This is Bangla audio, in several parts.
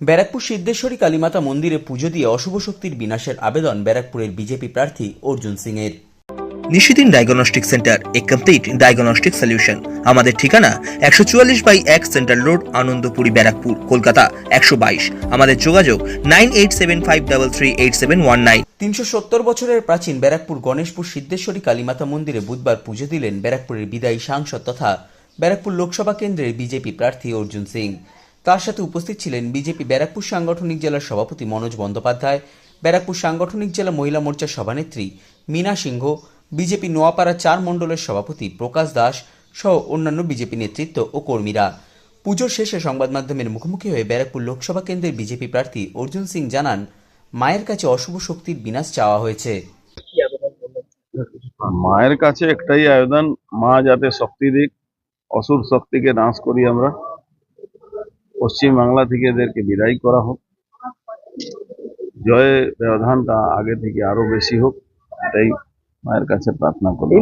ব্যারাকপুর সিদ্ধেশ্বরী কালীমাতা মন্দিরে পুজো দিয়ে অশুভ শক্তির বিনাশের আবেদন ব্যারাকপুরের বিজেপি প্রার্থী অর্জুন সিং এর নিশিদিন ডায়াগনস্টিক সেন্টার এ কমপ্লিট ডায়াগনস্টিক সলিউশন। আমাদের ঠিকানা একশো চুয়াল্লিশ বাই এক সেন্ট্রাল রোড আনন্দপুরি ব্যারাকপুর কলকাতা একশো বাইশ। আমাদের যোগাযোগ nine eight seven five double three eight seven one nine. তিনশো সত্তর বছরের প্রাচীন ব্যারাকপুর গণেশপুর সিদ্ধেশ্বরী কালীমাতা মন্দিরে বুধবার পুজো দিলেন ব্যারাকপুরের বিদায়ী সাংসদ তথা ব্যারাকপুর লোকসভা কেন্দ্রের বিজেপি প্রার্থী অর্জুন সিং। তার সাথে উপস্থিত ছিলেন বিজেপি ব্যারাকপুর সাংগঠনিক জেলার সভাপতি মনোজ বন্দ্যোপাধ্যায়, ব্যারাকপুর সাংগঠনিক জেলা মহিলা মোর্চার সভানেত্রী মীনা সিংহ, বিজেপি নোয়াপাড়া চার মণ্ডলের সভাপতি প্রকাশ দাস সহ অন্যান্য বিজেপি নেতৃত্ব ও কর্মীরা। পুজোর শেষে সংবাদ মাধ্যমের মুখোমুখি হয়ে ব্যারাকপুর লোকসভা কেন্দ্রের বিজেপি প্রার্থী অর্জুন সিং জানান, মায়ের কাছে অশুভ শক্তির বিনাশ চাওয়া হয়েছে। মায়ের কাছে একটাই আয়োজন মা যাতে শক্তি দিক, অসুর শক্তিকে নাশ করি আমরা। পশ্চিম বাংলা থেকে এদেরকে বিদায় করা হোক। জয় ব্যবধানটা আগে থেকে আরও বেশি হোক, এটাই মায়ের কাছে প্রার্থনা করি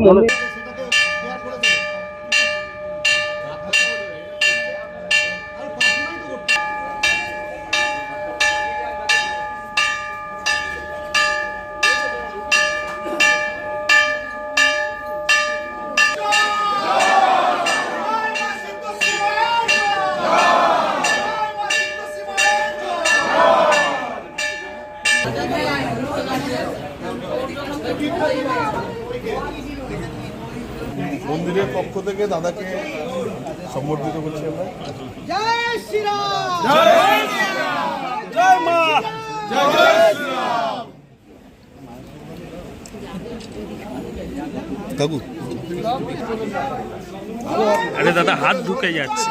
মন্দিরের পক্ষ থেকে দাদাকে সম্বর্ধিত করছি আমরা। জয় শ্রীরাম কাকু। আরে দাদা হাত ঢুকে যাচ্ছে।